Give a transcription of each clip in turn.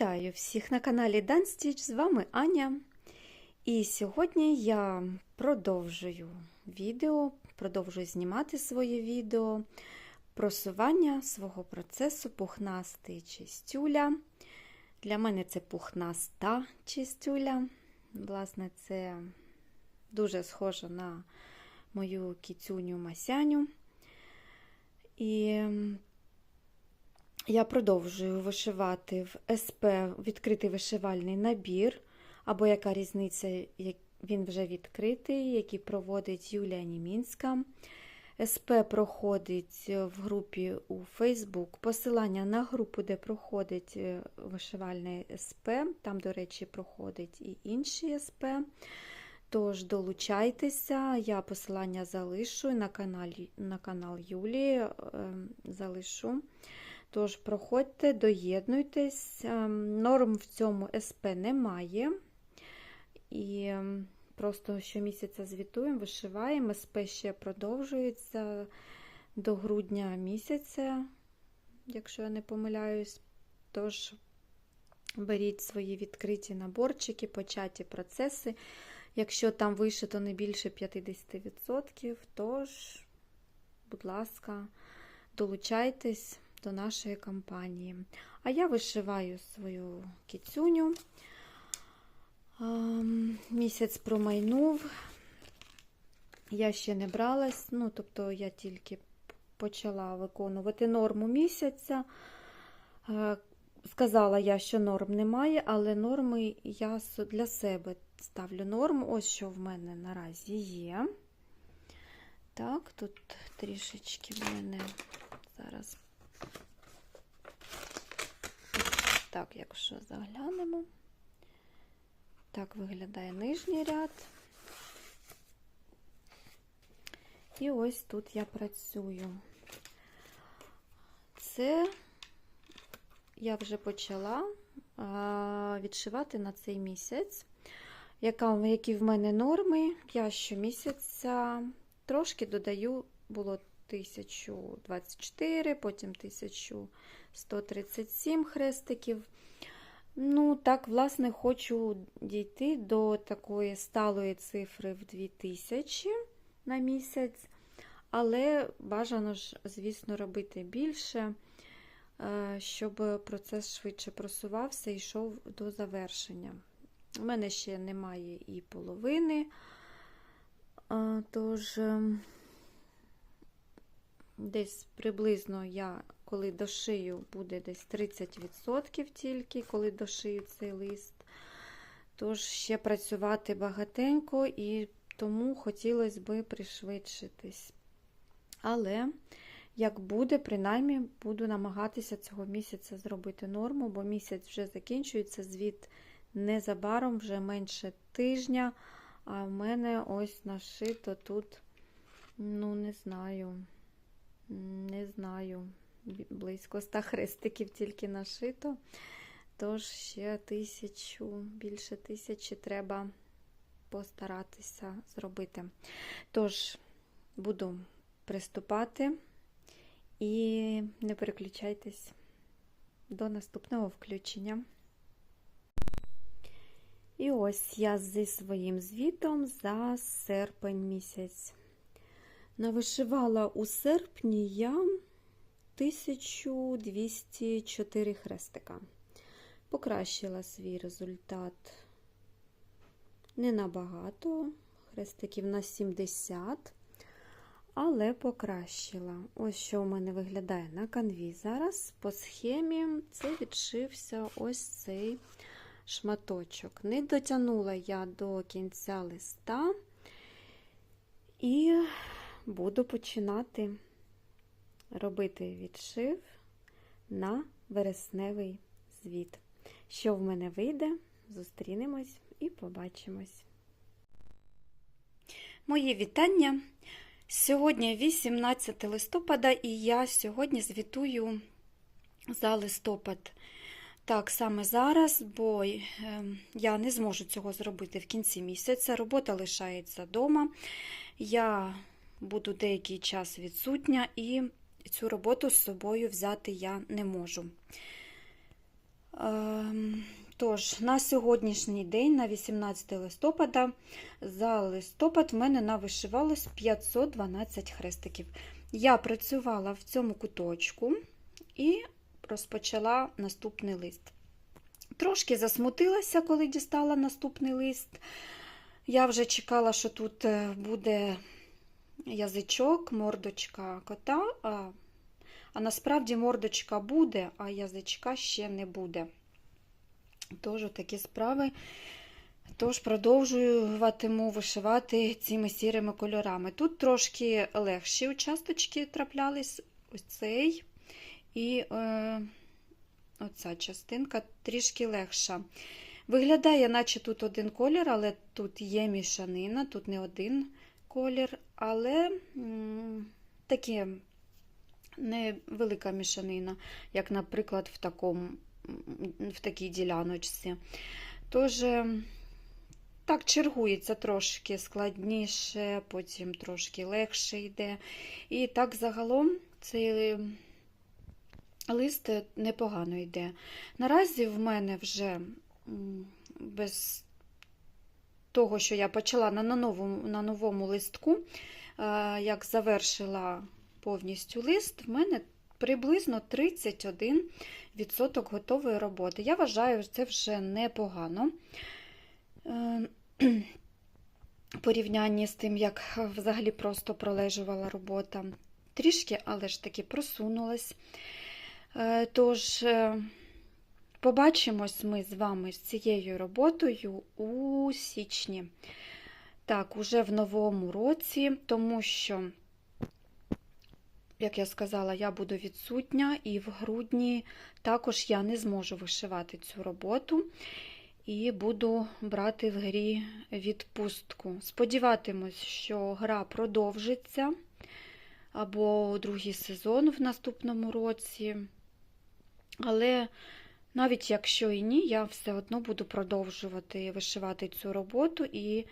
Вітаю всіх на каналі Данстіч, з вами Аня. І сьогодні я продовжую відео, продовжую знімати своє відео просування свого процесу пухнастий чистюля. Для мене це пухнаста чистюля. Власне, це дуже схоже на мою кіцюню Масяню. І я продовжую вишивати в СП відкритий вишивальний набір, або яка різниця, він вже відкритий, який проводить Юлія Німінська. СП проходить в групі у Facebook. Посилання на групу, де проходить вишивальний СП, там, до речі, проходить і інші СП. Тож долучайтеся, я посилання залишу на канал, на канал Юлії е, залишу. Тож, проходьте, доєднуйтесь. Норм в цьому СП немає. І просто щомісяця звітуємо, вишиваємо. СП ще продовжується до грудня місяця, якщо я не помиляюсь. Тож беріть свої відкриті наборчики, початі процеси. Якщо там вишито не більше 50%, тож, будь ласка, долучайтесь до нашої кампанії. А я вишиваю свою кіцюню. Місяць промайнув. Я ще не бралась, ну, тобто я тільки почала виконувати норму місяця. Сказала я, що норм немає, але норми я для себе ставлю норму. Ось що в мене наразі є. Так, тут трішечки в мене зараз, так, якщо заглянемо, так виглядає нижній ряд. І ось тут я працюю. Це я вже почала відшивати на цей місяць. Яка, Які в мене норми? Я щомісяця трошки додаю, було 1024, потім 1137 хрестиків. Ну, так, власне, хочу дійти до такої сталої цифри в 2000 на місяць, але бажано ж, звісно, робити більше, щоб процес швидше просувався і йшов до завершення. У мене ще немає і половини, тож десь приблизно я, коли дошию, буде десь 30% тільки, коли дошию цей лист. Тож ще працювати багатенько, і тому хотілося би пришвидшитись. Але, як буде, принаймні, буду намагатися цього місяця зробити норму, бо місяць вже закінчується, звіт незабаром, вже менше тижня. А в мене ось нашито тут, ну, не знаю, не знаю, близько ста хрестиків тільки нашито. Тож ще тисячу, більше тисячі треба постаратися зробити. Тож, буду приступати і не переключайтесь до наступного включення. І ось я зі своїм звітом за серпень місяць. Навишивала у серпні я 1204 хрестика. Покращила свій результат не набагато, хрестиків на 70, але покращила. Ось що у мене виглядає на канві. Зараз по схемі це відшився ось цей шматочок. Не дотягнула я до кінця листа і буду починати робити відшив на вересневий звіт. Що в мене вийде, зустрінемось і побачимось. Мої вітання. Сьогодні 18 листопада, і я сьогодні звітую за листопад. Так, саме зараз, бо я не зможу цього зробити в кінці місяця. Робота лишається вдома. Я буду деякий час відсутня, і цю роботу з собою взяти я не можу. Ем, Тож, на сьогоднішній день, на 18 листопада, за листопад в мене навишивалось 512 хрестиків. Я працювала в цьому куточку і розпочала наступний лист. Трошки засмутилася, коли дістала наступний лист. Я вже чекала, що тут е, буде язичок, мордочка кота, а, а насправді мордочка буде, а язичка ще не буде. Тож такі справи. Тож продовжуватиму вишивати цими сірими кольорами. Тут трошки легші участочки траплялись, ось цей і е, оця частинка трішки легша. Виглядає, наче тут один колір, але тут є мішанина, тут не один колір, але таке невелика мішанина, як, наприклад, в, такому, в такій діляночці. Тож, е, так, чергується трошки складніше, потім трошки легше йде. І так загалом цей лист непогано йде. Наразі в мене вже без того, що я почала на новому, на новому листку, е, як завершила повністю лист, в мене приблизно 31% готової роботи. Я вважаю, це вже непогано. Е, порівнянні з тим, як взагалі просто пролежувала робота. Трішки, але ж таки просунулась. Е, Тож, побачимось ми з вами з цією роботою у січні. Так, уже в новому році, тому що, як я сказала, я буду відсутня, і в грудні також я не зможу вишивати цю роботу і буду брати в грі відпустку. Сподіватимусь, що гра продовжиться або другий сезон в наступному році. Але навіть якщо і ні, я все одно буду продовжувати вишивати цю роботу і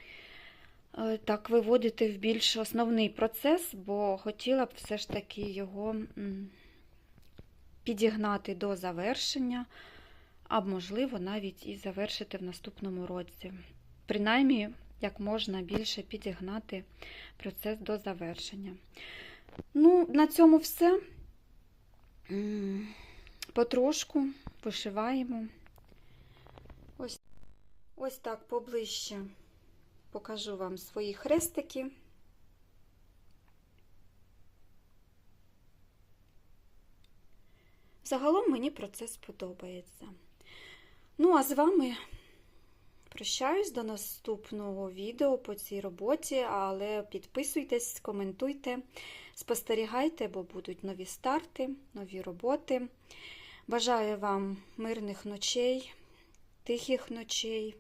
е, так виводити в більш основний процес, бо хотіла б все ж таки його підігнати до завершення, а можливо, навіть і завершити в наступному році. Принаймні, як можна більше підігнати процес до завершення. Ну, на цьому все. Потрошку вишиваємо. Ось, ось так поближче покажу вам свої хрестики. Загалом мені процес подобається. Ну, а з вами прощаюсь до наступного відео по цій роботі, але підписуйтесь, коментуйте, спостерігайте, бо будуть нові старти, нові роботи. Бажаю вам мирних ночей, тихих ночей,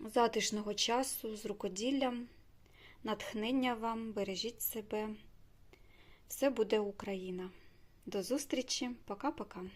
затишного часу з рукоділлям, натхнення вам, бережіть себе. Все буде Україна. До зустрічі, пока-пока.